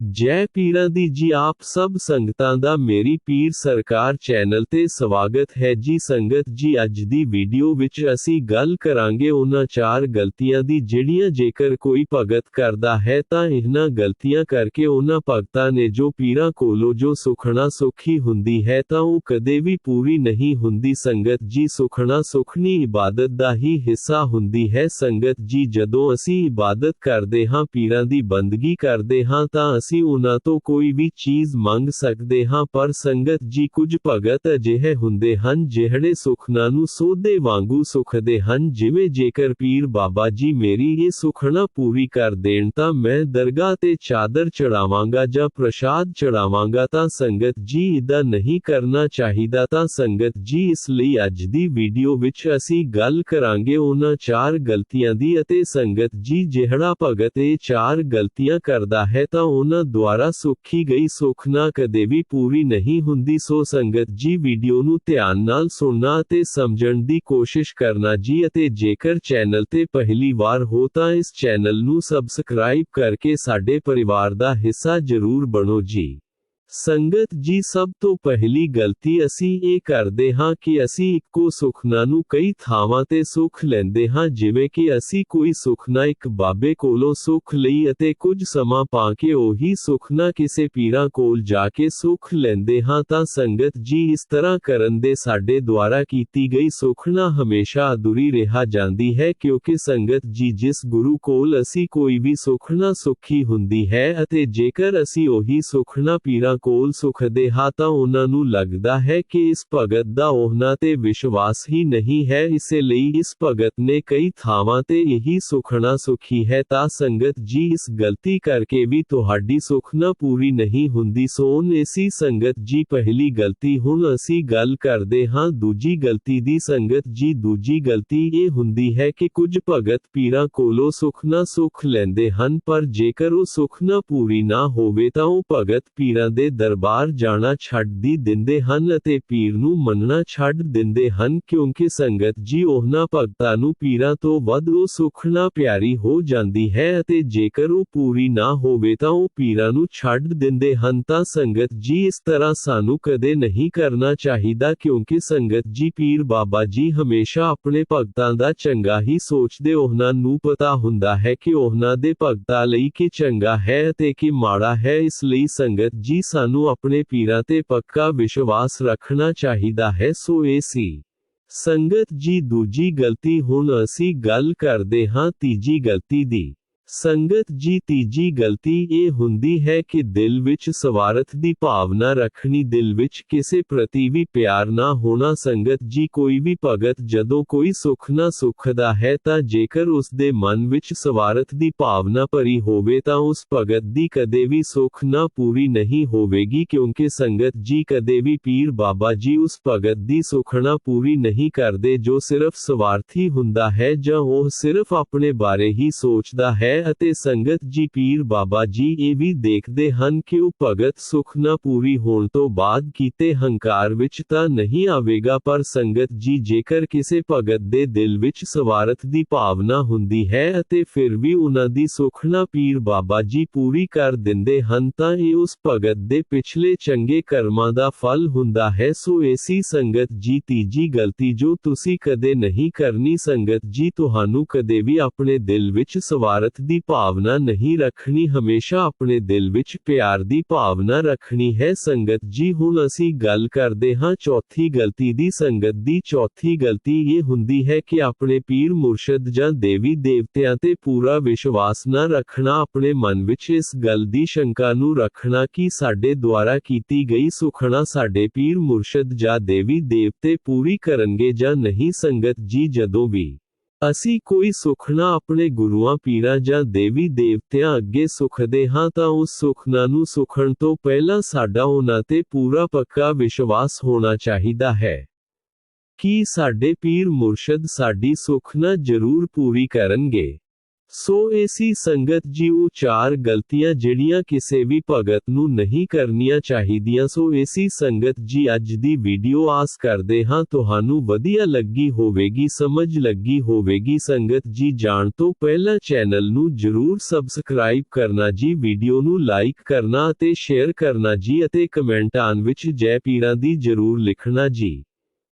ਜੈ ਪੀਰਾਂ ਦੀ ਜੀ ਆਪ ਸਭ ਸੰਗਤਾਂ ਦਾ ਮੇਰੀ ਪੀਰ ਸਰਕਾਰ ਚੈਨਲ ਤੇ ਸਵਾਗਤ ਹੈ ਜੀ ਸੰਗਤ ਜੀ ਅੱਜ ਦੀ ਵੀਡੀਓ ਵਿੱਚ ਅਸੀਂ ਗੱਲ ਕਰਾਂਗੇ ਉਹਨਾਂ ਚਾਰ ਗਲਤੀਆਂ ਦੀ ਜਿਹੜੀਆਂ ਜੇਕਰ ਕੋਈ ਭਗਤ ਕਰਦਾ ਹੈ ਤਾਂ ਇਹਨਾਂ ਗਲਤੀਆਂ ਕਰਕੇ ਉਹਨਾਂ ਭਗਤਾਂ ਨੇ ਜੋ ਪੀਰਾਂ ਕੋਲੋਂ ਜੋ ਸੁਖਣਾ ਸੁਖੀ ਹੁੰਦੀ ਹੈ ਤਾਂ ਉਹ ਕਦੇ ਵੀ ਪੂਰੀ ਨਹੀਂ ਹੁੰਦੀ ਸੰਗਤ ਜੀ ਸੁਖਣਾ ਸੁਖਣੀ ਇਬਾਦਤ ਦਾ ਹੀ ਹਿੱਸਾ ਹੁੰਦੀ ਹੈ ਸੰਗਤ ਜੀ ਜਦੋਂ ਅਸੀਂ ਇਬਾਦਤ ਕਰਦੇ ਹਾਂ ਪੀਰਾਂ ਦੀ ਬੰਦਗੀ ਕਰਦੇ ਹਾਂ ਤਾਂ ਅਸੀਂ ਉਹਨਾਂ ਤੋਂ ਕੋਈ ਵੀ ਚੀਜ਼ ਮੰਗ ਸਕਦੇ ਹਾਂ ਪਰ ਸੰਗਤ ਜੀ ਕੁਝ ਭਗਤ ਅਜਿਹੇ ਹੁੰਦੇ ਹਨ ਜਿਹੜੇ ਸੁਖਨਾ ਨੂੰ ਸੋਧੇ ਵਾਂਗੂ ਸੁਖਦੇ ਹਨ ਜਿਵੇਂ ਜੇਕਰ ਪੀਰ ਬਾਬਾ ਜੀ ਮੇਰੀ ਇਹ ਸੁਖਣਾ ਪੂਰੀ ਕਰ ਦੇਣ ਤਾਂ ਮੈਂ ਦਰਗਾਹ ਤੇ ਚਾਦਰ ਚੜਾਵਾਂਗਾ ਜਾਂ ਪ੍ਰਸ਼ਾਦ ਚੜਾਵਾਂਗਾ ਤਾਂ ਸੰਗਤ ਜੀ ਇਦਾਂ ਨਹੀਂ ਕਰਨਾ ਚਾਹੀਦਾ ਤਾਂ ਸੰਗਤ ਜੀ ਇਸ ਲਈ ਅੱਜ ਦੀ ਵੀਡੀਓ ਵਿੱਚ ਅਸੀਂ ਗੱਲ ਕਰਾਂਗੇ ਉਹਨਾਂ ਚਾਰ ਗਲਤੀਆਂ ਦੀ ਅਤੇ ਸੰਗਤ ਜੀ ਜਿਹੜਾ ਭਗਤ ਇਹ ਚਾਰ ਗਲਤੀਆਂ ਕਰਦਾ ਹੈ ਤਾਂ ਉਹਨਾਂ ਦੁਆਰਾ ਸੁਖੀ ਗਈ ਸੁਖਨਾ ਕਦੇ ਵੀ ਪੂਰੀ ਨਹੀਂ ਹੁੰਦੀ ਸੋ ਸੰਗਤ ਜੀ ਵੀਡੀਓ ਨੂੰ ਧਿਆਨ ਨਾਲ ਸੁਣਨਾ ਅਤੇ ਸਮਝਣ ਦੀ ਕੋਸ਼ਿਸ਼ ਕਰਨਾ ਜੀ ਅਤੇ ਜੇਕਰ ਚੈਨਲ ਤੇ ਪਹਿਲੀ ਵਾਰ ਹੋ ਤਾਂ ਇਸ ਚੈਨਲ ਨੂੰ ਸਬਸਕ੍ਰਾਈਬ ਕਰਕੇ ਸਾਡੇ ਪਰਿਵਾਰ ਦਾ ਹਿੱਸਾ ਜ਼ਰੂਰ ਬਣੋ ਜੀ ਸੰਗਤ ਜੀ ਸਭ ਤੋਂ ਪਹਿਲੀ ਗਲਤੀ ਅਸੀਂ ਇਹ ਕਰਦੇ ਹਾਂ ਕਿ ਅਸੀਂ ਇੱਕੋ ਸੁਖਨਾ ਨੂੰ ਕਈ ਥਾਵਾਂ ਤੇ ਸੁਖ ਲੈਂਦੇ ਹਾਂ ਜਿਵੇਂ ਕਿ ਅਸੀਂ ਕੋਈ ਸੁਖਨਾ ਇੱਕ ਬਾਬੇ ਕੋਲੋਂ ਸੁਖ ਲਈ ਅਤੇ ਕੁਝ ਸਮਾਂ ਪਾ ਕੇ ਉਹੀ ਸੁਖਨਾ ਕਿਸੇ ਪੀਰਾਂ ਕੋਲ ਜਾ ਕੇ ਸੁਖ ਲੈਂਦੇ ਹਾਂ ਤਾਂ ਸੰਗਤ ਜੀ ਇਸ ਤਰ੍ਹਾਂ ਕਰਨ ਦੇ ਸਾਡੇ ਦੁਆਰਾ ਕੀਤੀ ਗਈ ਸੁਖਨਾ ਹਮੇਸ਼ਾ ਅਧੂਰੀ ਰਹਾ ਜਾਂਦੀ ਹੈ ਕਿਉਂਕਿ ਸੰਗਤ ਜੀ ਜਿਸ ਗੁਰੂ ਕੋਲ ਅਸੀਂ ਕੋਈ ਵੀ ਸੁਖਨਾ ਸੁਖੀ ਹੁੰਦੀ ਹੈ ਅਤੇ ਜੇਕਰ ਅਸੀਂ ਉਹੀ ਸੁਖਨਾ ਪੀਰਾਂ ਕੋਲ ਸੁਖਦੇ ਹਾਂ ਤਾਂ ਉਹਨਾਂ ਨੂੰ ਲੱਗਦਾ ਹੈ ਕਿ ਇਸ ਭਗਤ ਦਾ ਉਹਨਾਂ ਤੇ ਵਿਸ਼ਵਾਸ ਹੀ ਨਹੀਂ ਹੈ ਇਸੇ ਲਈ ਇਸ ਭਗਤ ਨੇ ਕਈ ਥਾਵਾਂ ਤੇ ਇਹੀ ਸੁਖਣਾ ਸੁਖੀ ਹੈ ਤਾਂ ਸੰਗਤ ਜੀ ਇਸ ਗਲਤੀ ਕਰਕੇ ਵੀ ਤੁਹਾਡੀ ਸੁਖਨਾ ਪੂਰੀ ਨਹੀਂ ਹੁੰਦੀ ਸੋਨ ਇਸੀ ਸੰਗਤ ਜੀ ਪਹਿਲੀ ਗਲਤੀ ਹੁਣ ਅਸੀਂ ਗੱਲ ਕਰਦੇ ਹਾਂ ਦੂਜੀ ਗਲਤੀ ਦੀ ਸੰਗਤ ਜੀ ਦੂਜੀ ਗਲਤੀ ਇਹ ਹੁੰਦੀ ਹੈ ਕਿ ਕੁਝ ਭਗਤ ਪੀਰਾਂ ਕੋਲੋਂ ਸੁਖਨਾ ਸੁਖ ਲੈਂਦੇ ਹਨ ਪਰ ਜੇਕਰ ਉਹ ਸੁਖਨਾ ਪੂਰੀ ਨਾ ਹੋਵੇ ਤਾਂ ਉਹ ਭਗਤ ਪੀਰਾਂ ਦੇ ਦਰਬਾਰ ਜਾਣਾ ਛੱਡ ਦੀ ਦਿੰਦੇ ਹਨ ਅਤੇ ਪੀਰ ਨੂੰ ਮੰਨਣਾ ਛੱਡ ਦਿੰਦੇ ਹਨ ਕਿਉਂਕਿ ਸੰਗਤ ਜੀ ਉਹਨਾਂ ਭਗਤਾਂ ਨੂੰ ਪੀਰਾਂ ਤੋਂ ਵੱਧ ਉਹ ਸੁਖਣਾ ਪਿਆਰੀ ਹੋ ਜਾਂਦੀ ਹੈ ਅਤੇ ਜੇਕਰ ਉਹ ਪੂਰੀ ਨਾ ਹੋਵੇ ਤਾਂ ਉਹ ਪੀਰਾਂ ਨੂੰ ਛੱਡ ਦਿੰਦੇ ਹਨ ਤਾਂ ਸੰਗਤ ਜੀ ਇਸ ਤਰ੍ਹਾਂ ਸਾਨੂੰ ਕਦੇ ਨਹੀਂ ਕਰਨਾ ਚਾਹੀਦਾ ਕਿਉਂਕਿ ਸੰਗਤ ਜੀ ਪੀਰ ਬਾਬਾ ਜੀ ਹਮੇਸ਼ਾ ਆਪਣੇ ਭਗਤਾਂ ਦਾ ਚੰਗਾ ਹੀ ਸੋਚਦੇ ਉਹਨਾਂ ਨੂੰ ਪਤਾ ਹੁੰਦਾ ਹੈ ਕਿ ਉਹਨਾਂ ਦੇ ਭਗਤਾਂ ਲਈ ਕੀ ਚੰਗਾ ਹੈ ਅਤੇ ਕੀ ਮਾੜਾ ਹੈ ਇਸ ਲਈ ਸੰਗਤ ਜੀ ਸਾਨੂੰ ਆਪਣੇ ਪੀਰਾਂ ਤੇ ਪੱਕਾ ਵਿਸ਼ਵਾਸ ਰੱਖਣਾ ਚਾਹੀਦਾ ਹੈ ਸੋ ਇਹ ਸੀ ਸੰਗਤ ਜੀ ਦੂਜੀ ਗਲਤੀ ਹੁਣ ਅਸੀਂ ਗੱਲ ਕਰਦੇ ਹਾਂ ਤੀਜੀ ਗਲਤੀ ਦੀ ਸੰਗਤ ਜੀ ਤੀਜੀ ਗਲਤੀ ਇਹ ਹੁੰਦੀ ਹੈ ਕਿ ਦਿਲ ਵਿੱਚ ਸਵਾਰਥ ਦੀ ਭਾਵਨਾ ਰੱਖਣੀ ਦਿਲ ਵਿੱਚ ਕਿਸੇ ਪ੍ਰਤੀ ਵੀ ਪਿਆਰ ਨਾ ਹੋਣਾ ਸੰਗਤ ਜੀ ਕੋਈ ਵੀ ਭਗਤ ਜਦੋਂ ਕੋਈ ਸੁਖ ਨਾ ਸੁਖਦਾ ਹੈ ਤਾਂ ਜੇਕਰ ਉਸ ਦੇ ਮਨ ਵਿੱਚ ਸਵਾਰਥ ਦੀ ਭਾਵਨਾ ਭਰੀ ਹੋਵੇ ਤਾਂ ਉਸ ਭਗਤ ਦੀ ਕਦੇ ਵੀ ਸੁਖ ਨਾ ਪੂਰੀ ਨਹੀਂ ਹੋਵੇਗੀ ਕਿਉਂਕਿ ਸੰਗਤ ਜੀ ਕਦੇ ਵੀ ਪੀਰ ਬਾਬਾ ਜੀ ਉਸ ਭਗਤ ਦੀ ਸੁਖਣਾ ਪੂਰੀ ਨਹੀਂ ਕਰਦੇ ਜੋ ਸਿਰਫ ਸਵਾਰਥੀ ਹੁੰਦਾ ਹੈ ਜਾਂ ਉਹ ਸਿਰਫ ਆਪਣੇ ਬਾਰੇ ਹੀ ਸੋਚਦਾ ਹੈ ਅਤੇ ਸੰਗਤ ਜੀ ਪੀਰ ਬਾਬਾ ਜੀ ਇਹ ਵੀ ਦੇਖਦੇ ਹਨ ਕਿ ਉਹ ਭਗਤ ਸੁਖ ਨਾ ਪੂਰੀ ਹੋਣ ਤੋਂ ਬਾਅਦ ਕੀਤੇ ਹੰਕਾਰ ਵਿੱਚ ਤਾਂ ਨਹੀਂ ਆਵੇਗਾ ਪਰ ਸੰਗਤ ਜੀ ਜੇਕਰ ਕਿਸੇ ਭਗਤ ਦੇ ਦਿਲ ਵਿੱਚ ਸਵਾਰਥ ਦੀ ਭਾਵਨਾ ਹੁੰਦੀ ਹੈ ਅਤੇ ਫਿਰ ਵੀ ਉਹਨਾਂ ਦੀ ਸੁਖਣਾ ਪੀਰ ਬਾਬਾ ਜੀ ਪੂਰੀ ਕਰ ਦਿੰਦੇ ਹਨ ਤਾਂ ਇਹ ਉਸ ਭਗਤ ਦੇ ਪਿਛਲੇ ਚੰਗੇ ਕਰਮਾਂ ਦਾ ਫਲ ਹੁੰਦਾ ਹੈ ਸੋ ਐਸੀ ਸੰਗਤ ਜੀ ਤੀਜੀ ਗਲਤੀ ਜੋ ਤੁਸੀਂ ਕਦੇ ਨਹੀਂ ਕਰਨੀ ਸੰਗਤ ਜੀ ਤੁਹਾਨੂੰ ਕਦੇ ਵੀ ਆਪਣੇ ਦਿਲ ਵਿੱਚ ਸਵਾਰਥ ਦੀ ਭਾਵਨਾ ਨਹੀਂ ਰੱਖਣੀ ਹਮੇਸ਼ਾ ਆਪਣੇ ਦਿਲ ਵਿੱਚ ਪਿਆਰ ਦੀ ਭਾਵਨਾ ਰੱਖਣੀ ਹੈ ਸੰਗਤ ਜੀ ਹੁਣ ਅਸੀਂ ਗੱਲ ਕਰਦੇ ਹਾਂ ਚੌਥੀ ਗਲਤੀ ਦੀ ਸੰਗਤ ਦੀ ਚੌਥੀ ਗਲਤੀ ਇਹ ਹੁੰਦੀ ਹੈ ਕਿ ਆਪਣੇ ਪੀਰ ਮੁਰਸ਼ਦ ਜਾਂ ਦੇਵੀ ਦੇਵਤਿਆਂ ਤੇ ਪੂਰਾ ਵਿਸ਼ਵਾਸ ਨਾ ਰੱਖਣਾ ਆਪਣੇ ਮਨ ਵਿੱਚ ਇਸ ਗੱਲ ਦੀ ਸ਼ੰਕਾ ਨੂੰ ਰੱਖਣਾ ਕਿ ਸਾਡੇ ਦੁਆਰਾ ਕੀਤੀ ਗਈ ਸੁਖਣਾ ਸਾਡੇ ਪੀਰ ਮੁਰਸ਼ਦ ਜਾਂ ਦੇਵੀ ਦੇਵਤੇ ਪੂਰੀ ਕਰਨਗੇ ਜਾਂ ਨਹੀਂ ਸੰਗਤ ਜੀ ਜਦੋਂ ਵੀ ਅਸੀਂ ਕੋਈ ਸੁਖਣਾ ਆਪਣੇ ਗੁਰੂਆਂ ਪੀਰਾਂ ਜਾਂ ਦੇਵੀ ਦੇਵਤਿਆਂ ਅੱਗੇ ਸੁਖਦੇ ਹਾਂ ਤਾਂ ਉਸ ਸੁਖਨਾ ਨੂੰ ਸੁਖਣ ਤੋਂ ਪਹਿਲਾਂ ਸਾਡਾ ਉਹਨਾਂ ਤੇ ਪੂਰਾ ਪੱਕਾ ਵਿਸ਼ਵਾਸ ਹੋਣਾ ਚਾਹੀਦਾ ਹੈ ਕਿ ਸਾਡੇ ਪੀਰ ਮੁਰਸ਼ਦ ਸਾਡੀ ਸੁਖਨਾ ਜ਼ਰੂਰ ਪੂਰੀ ਕਰਨਗੇ ਸੋ ਏਸੀ ਸੰਗਤ ਜੀ ਉਹ ਚਾਰ ਗਲਤੀਆਂ ਜਿਹੜੀਆਂ ਕਿਸੇ ਵੀ ਭਗਤ ਨੂੰ ਨਹੀਂ ਕਰਨੀਆਂ ਚਾਹੀਦੀਆਂ, ਸੋ ਏਸੀ ਸੰਗਤ ਜੀ ਅੱਜ ਦੀ ਵੀਡੀਓ ਆਸ ਕਰਦੇ ਹਾਂ ਤੁਹਾਨੂੰ ਵਧੀਆ ਲੱਗੀ ਹੋਵੇਗੀ, ਸਮਝ ਲੱਗੀ ਹੋਵੇਗੀ। ਸੰਗਤ ਜੀ ਜਾਣ ਤੋਂ ਪਹਿਲਾਂ ਚੈਨਲ ਨੂੰ ਜਰੂਰ ਸਬਸਕ੍ਰਾਈਬ ਕਰਨਾ ਜੀ, ਵੀਡੀਓ ਨੂੰ ਲਾਈਕ ਕਰਨਾ ਅਤੇ ਸ਼ੇਅਰ ਕਰਨਾ ਜੀ ਅਤੇ ਕਮੈਂਟਾਂ ਵਿੱਚ ਜੈ ਪੀਰਾਂ ਦੀ ਜਰੂਰ ਲਿਖਣਾ ਜੀ।